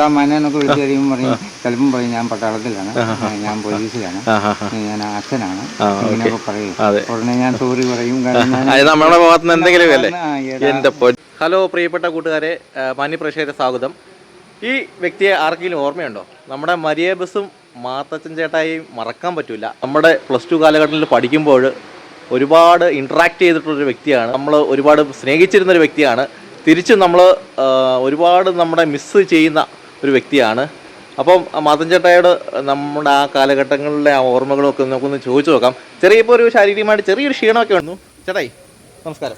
എടാ മനെ എന്നൊക്കെ വിളിച്ചു കഴിയുമ്പോൾ പറയും ചിലപ്പം പറയും ഞാൻ പട്ടാളത്തിലാണ് ഞാൻ പോലീസിലാണ് ഞാൻ അച്ഛനാണ് ആ, ഇങ്ങനെയൊക്കെ പറയും. ഉടനെ ഞാൻ സോറി പറയും കാരണം നമ്മുടെ എന്തെങ്കിലും അല്ലേ? എന്റെ ഹലോ പ്രിയപ്പെട്ട കൂട്ടുകാരെ മാന്യപ്രേക്ഷകരെ സ്വാഗതം. ഈ വ്യക്തിയെ ആർക്കെങ്കിലും ഓർമ്മയുണ്ടോ? നമ്മുടെ മരിയ ബസും മാത്തച്ചൻ ചേട്ടായും മറക്കാൻ പറ്റില്ല നമ്മുടെ പ്ലസ് ടു കാലഘട്ടത്തിൽ പഠിക്കുമ്പോൾ ഒരുപാട് ഇൻട്രാക്ട് ചെയ്തിട്ടുള്ളൊരു വ്യക്തിയാണ്. നമ്മൾ ഒരുപാട് സ്നേഹിച്ചിരുന്നൊരു വ്യക്തിയാണ്. തിരിച്ചും നമ്മൾ ഒരുപാട് നമ്മുടെ മിസ്സ് ചെയ്യുന്ന ഒരു വ്യക്തിയാണ്. അപ്പം മാതഞ്ചേട്ടായോട് നമ്മുടെ ആ കാലഘട്ടങ്ങളിലെ ആ ഓർമ്മകളൊക്കെ നമുക്കൊന്ന് ചോദിച്ചു നോക്കാം. ചെറിയ ഇപ്പോൾ ഒരു ശാരീരികമായിട്ട് ചെറിയൊരു ക്ഷീണമൊക്കെ വന്നു ചേട്ടായി നമസ്കാരം.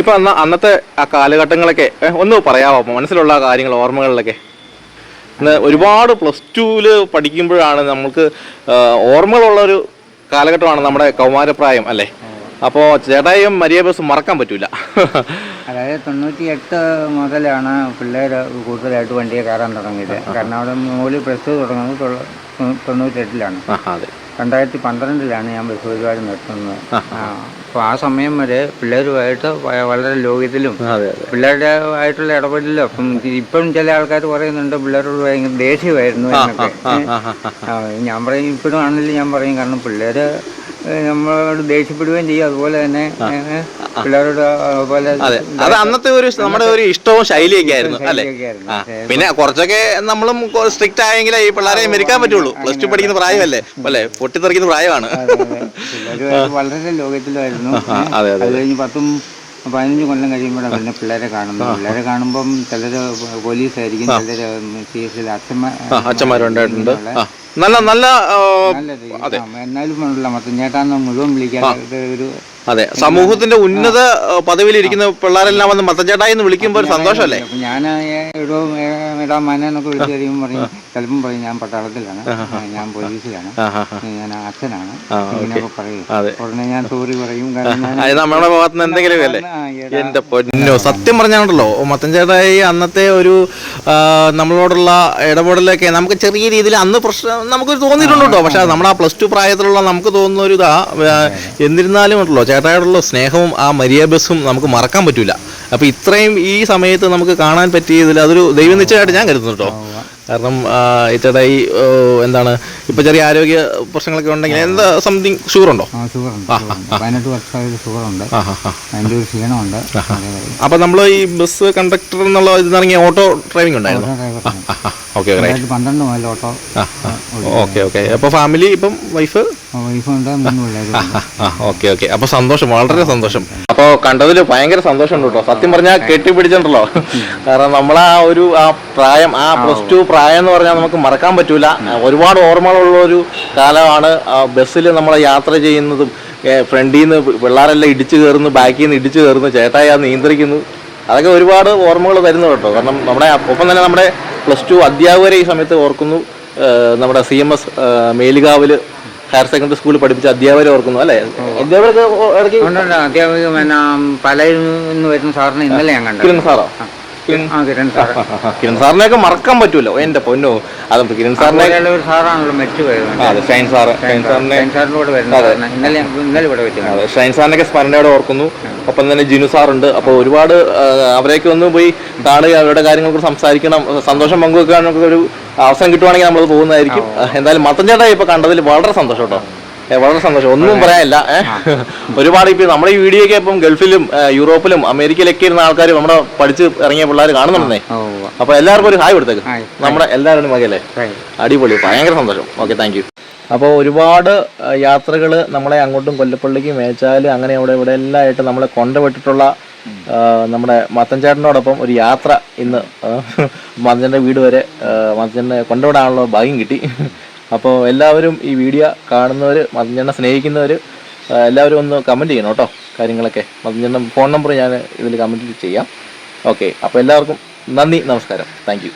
ഇപ്പം അന്ന് അന്നത്തെ ആ കാലഘട്ടങ്ങളൊക്കെ ഒന്ന് പറയാമോ മനസ്സിലുള്ള കാര്യങ്ങൾ ഓർമ്മകളിലൊക്കെ. ഇന്ന് ഒരുപാട് പ്ലസ് ടുവിൽ പഠിക്കുമ്പോഴാണ് നമുക്ക് ഓർമ്മകളുള്ളൊരു കാലഘട്ടമാണ് നമ്മുടെ കൗമാരപ്രായം അല്ലേ? അപ്പോൾ ചേട്ടായും മരിയ ബസ് മറക്കാൻ പറ്റൂല. അതായത് തൊണ്ണൂറ്റി എട്ട് മുതലാണ് പിള്ളേർ കൂടുതലായിട്ട് വണ്ടിയെ കയറാൻ തുടങ്ങിയത്. കാരണം അവിടെ മുകളിൽ പ്ലസ് ടു തുടങ്ങുന്നത് തൊണ്ണൂറ്റെട്ടിലാണ്. രണ്ടായിരത്തി പന്ത്രണ്ടിലാണ് ഞാൻ ബസ് പരിപാടി നിർത്തുന്നത്. അപ്പോൾ ആ സമയം വരെ പിള്ളേരുമായിട്ട് വളരെ ലോകത്തിലും പിള്ളേരുടെ ആയിട്ടുള്ള ഇടപെടലും അപ്പം ഇപ്പം ചില ആൾക്കാർ പറയുന്നുണ്ട് പിള്ളേരോട് ഭയങ്കര ദേഷ്യമായിരുന്നു എന്നൊക്കെ. ഞാൻ പറയും ഇപ്പോഴും ആണെങ്കിലും ഞാൻ പറയും കാരണം പിള്ളേര് ഏ, നമ്മളോട് ദേഷ്യപ്പെടുകയും ചെയ്യും. അതുപോലെ തന്നെ പിള്ളേരോട് പോലെ അതെ. അത് അന്നത്തെ ഒരു നമ്മുടെ ഒരു ഇഷ്ടവും ശൈലിയൊക്കെ ആയിരുന്നു അല്ലെ? ആ. പിന്നെ കുറച്ചൊക്കെ നമ്മളും സ്ട്രിക്റ്റ് ആയെങ്കിലേ ഈ പിള്ളേരെ മെരുക്കാൻ പറ്റുള്ളൂ. പ്ലസ് ടു പഠിക്കുന്ന പ്രായമല്ലേ? അല്ലെ? പൊട്ടിത്തെറിക്കുന്ന പ്രായമാണ്. വളരെ ലോകത്തിലായിരുന്നു. അതെ, അത് കഴിഞ്ഞ് പത്തും പതിനഞ്ച് കൊല്ലം കഴിയുമ്പോഴാണ് പിന്നെ പിള്ളേരെ കാണുന്നത്. പിള്ളേരെ കാണുമ്പം ചിലര് പോലീസായിരിക്കും ചിലര് സി എസിൽ അച്ഛന്മാർ ആ അച്ഛന്മാരുണ്ടായിട്ടുണ്ട്. നല്ല നല്ല എന്നാലും ഉള്ള മത്തഞ്ഞേട്ടാന്ന് മുഴുവൻ വിളിക്കാൻ ഒരു അതെ. സമൂഹത്തിന്റെ ഉന്നത പദവിയിലിരിക്കുന്ന പിള്ളേരെല്ലാം വന്ന് മത്തച്ചേട്ടായി എന്ന് വിളിക്കുമ്പോൾ ഒരു സന്തോഷമല്ലേ? ഞാൻ ഇടോ ഇടാ മനെ വിളിച്ചു കഴിയുമ്പോൾ പറയും ചിലപ്പം പറയും ഞാൻ പട്ടാളത്തിലാണ്. ഞാൻ പോലീസിലാണ്. ഞാൻ അച്ഛനാണ്. ഇങ്ങനെയൊക്കെ പറയും. ഉടനെ ഞാൻ സോറി പറയും. കാരണം നമ്മുടെ ഭാഗത്ത് നിന്ന് എന്തെങ്കിലും അല്ലേ? എന്റെ പൊന്നോ സത്യം പറഞ്ഞാണല്ലോ മത്തഞ്ചേട്ടായി അന്നത്തെ ഒരു നമ്മളോടുള്ള ഇടപെടലൊക്കെ നമുക്ക് ചെറിയ രീതിയിൽ അന്ന് പ്രശ്നം നമുക്ക് തോന്നിയിട്ടുണ്ട് കേട്ടോ പക്ഷെ നമ്മുടെ ആ പ്ലസ് ടു പ്രായത്തിലുള്ള നമുക്ക് തോന്നുന്ന ഒരു ഇതാ എന്നിരുന്നാലും ഉണ്ടല്ലോ ചേട്ടായോടുള്ള സ്നേഹവും ആ മരിയ ബസ്സും നമുക്ക് മറക്കാൻ പറ്റൂല. അപ്പൊ ഇത്രയും ഈ സമയത്ത് നമുക്ക് കാണാൻ പറ്റിയതിൽ അതൊരു ദൈവം നിശ്ചയമായിട്ട് ഞാൻ കരുതുന്നു കേട്ടോ. കാരണം ഈ ഓ, എന്താണ് ഇപ്പൊ ചെറിയ ആരോഗ്യ പ്രശ്നങ്ങളൊക്കെ ഉണ്ടെങ്കിൽ എന്താ സംതിങ് ഷുഗർ ഉണ്ടോ. പതിനെട്ട് വർഷമായിട്ട് ഒരു ക്ഷീണമുണ്ട്. അതേ അപ്പൊ നമ്മൾ ഈ ബസ് കണ്ടക്ടർ എന്നുള്ള ഇതിറങ്ങിയ ഓട്ടോ ഡ്രൈവിംഗ് ഉണ്ടായിരുന്നു. ഓക്കെ രണ്ടായിരത്തി പന്ത്രണ്ട് മുതൽ ഓട്ടോ ഓക്കെ ഓക്കെ. അപ്പൊ ഫാമിലി ഇപ്പം വൈഫ്? Okay okay. അപ്പൊ സന്തോഷം വളരെ സന്തോഷം. അപ്പൊ കണ്ടതിൽ ഭയങ്കര സന്തോഷമുണ്ട് കേട്ടോ സത്യം പറഞ്ഞാൽ കെട്ടിപ്പിടിച്ചിട്ടുണ്ടല്ലോ കാരണം നമ്മൾ ആ ഒരു ആ പ്രായം ആ പ്ലസ് ടു പ്രായം എന്ന് പറഞ്ഞാൽ നമുക്ക് മറക്കാൻ പറ്റൂല. ഒരുപാട് ഓർമ്മകളുള്ള ഒരു കാലമാണ് ബസ്സിൽ നമ്മൾ യാത്ര ചെയ്യുന്നതും ഫ്രണ്ടിൽ നിന്ന് പിള്ളേരെല്ലാം ഇടിച്ചു കയറുന്നു ബാക്കിൽ നിന്ന് ഇടിച്ചു കയറുന്നു ചേട്ടായി നിയന്ത്രിക്കുന്നു. അതൊക്കെ ഒരുപാട് ഓർമ്മകൾ തരുന്നു കേട്ടോ. കാരണം നമ്മുടെ ഒപ്പം തന്നെ നമ്മുടെ പ്ലസ് ടു അധ്യാപകരെ ഈ സമയത്ത് ഓർക്കുന്നു. നമ്മുടെ സി എം എസ് മേലുകാവിൽ ഹയർ സെക്കൻഡറി സ്കൂളിൽ പഠിപ്പിച്ച അധ്യാപകരെ ഓർക്കുന്നു അല്ലേ? അധ്യാപകർക്ക് ഇടയ്ക്ക് ഉണ്ടുണ്ട് പിന്നെ നിന്ന് വരുന്ന സാറിനെ ഇന്നലെ ഞാൻ കണ്ടു. കിരൺ സാറോ? ആ. കിരൺ? സാറ്. കിരൺ സാറിനെയൊക്കെ മറക്കാൻ പറ്റൂലോ? എന്റെ പൊന്നോ. അത് കിരൺ സാറിനെ അതുപോലെയുള്ള ഒരു സാറാണല്ലോ മരിച്ചു പോയത് ആ, അതെ ഷൈൻ സാറ്. ഷൈൻ സാറിനെ ഷൈൻ സാറിന്റെ കൂടെ വരുന്ന സാറിനെ ഇന്നലെ ഇന്നലെ ഇവിടെ വെച്ചു അതെ ഷൈൻ സാറിനൊക്കെ സ്മരണയോടെ ഓർക്കുന്നു. ഒപ്പം തന്നെ ജിനു സാറുണ്ട്. അപ്പോൾ ഒരുപാട് ആ, അവരെയൊക്കെ ഒന്ന് പോയി കാണുക അവരുടെ കാര്യങ്ങളെക്കുറിച്ച് സംസാരിക്കണം. സന്തോഷം പങ്കുവെക്കാനൊക്കെ ഒരു അവസരം കിട്ടുവാണെങ്കിൽ നമ്മൾ പോകുന്നതായിരിക്കും. എന്തായാലും മത്തൻ ചേട്ടാ ഇപ്പൊ കണ്ടതിൽ വളരെ സന്തോഷം കേട്ടോ വളരെ സന്തോഷം. ഒന്നും പറയാനില്ല. ഏഹ് ഒരുപാട് ഇപ്പൊ നമ്മുടെ ഈ വീഡിയോ ഒക്കെ ഇപ്പം ഗൾഫിലും യൂറോപ്പിലും അമേരിക്കയിലൊക്കെ ഇരുന്ന ആൾക്കാർ നമ്മുടെ പഠിച്ച് ഇറങ്ങിയ പിള്ളേർ കാണുന്നുണ്ടെന്നേ. അപ്പൊ എല്ലാവർക്കും ഒരു ഹായ് കൊടുത്തേക്ക്. നമ്മുടെ എല്ലാവരുടെയും മകല്ലേ അടിപൊളി. ഭയങ്കര സന്തോഷം. Okay thank you. അപ്പോൾ ഒരുപാട് യാത്രകൾ നമ്മളെ അങ്ങോട്ടും കൊല്ലപ്പള്ളിക്ക് മേച്ചാൽ അങ്ങനെ അവിടെ ഇവിടെ എല്ലാം ആയിട്ട് നമ്മളെ കൊണ്ടുവിട്ടിട്ടുള്ള ആ, നമ്മുടെ മത്തൻചേട്ടനോടൊപ്പം ഒരു യാത്ര ഇന്ന് മത്തന്റെ വീട് വരെ മത്തനെ കൊണ്ടുവിടാനുള്ള ഭാഗ്യം കിട്ടി. അപ്പോൾ എല്ലാവരും ഈ വീഡിയോ കാണുന്നവർ മത്തഞ്ചേട്ടനെ സ്നേഹിക്കുന്നവർ എല്ലാവരും ഒന്ന് കമന്റ് ചെയ്യണം കേട്ടോ കാര്യങ്ങളൊക്കെ. മത്തഞ്ചേട്ടൻ ഫോൺ നമ്പർ ഞാൻ ഇതിൽ കമന്റ് ചെയ്യാം. ഓക്കെ അപ്പോൾ എല്ലാവർക്കും നന്ദി നമസ്കാരം. താങ്ക്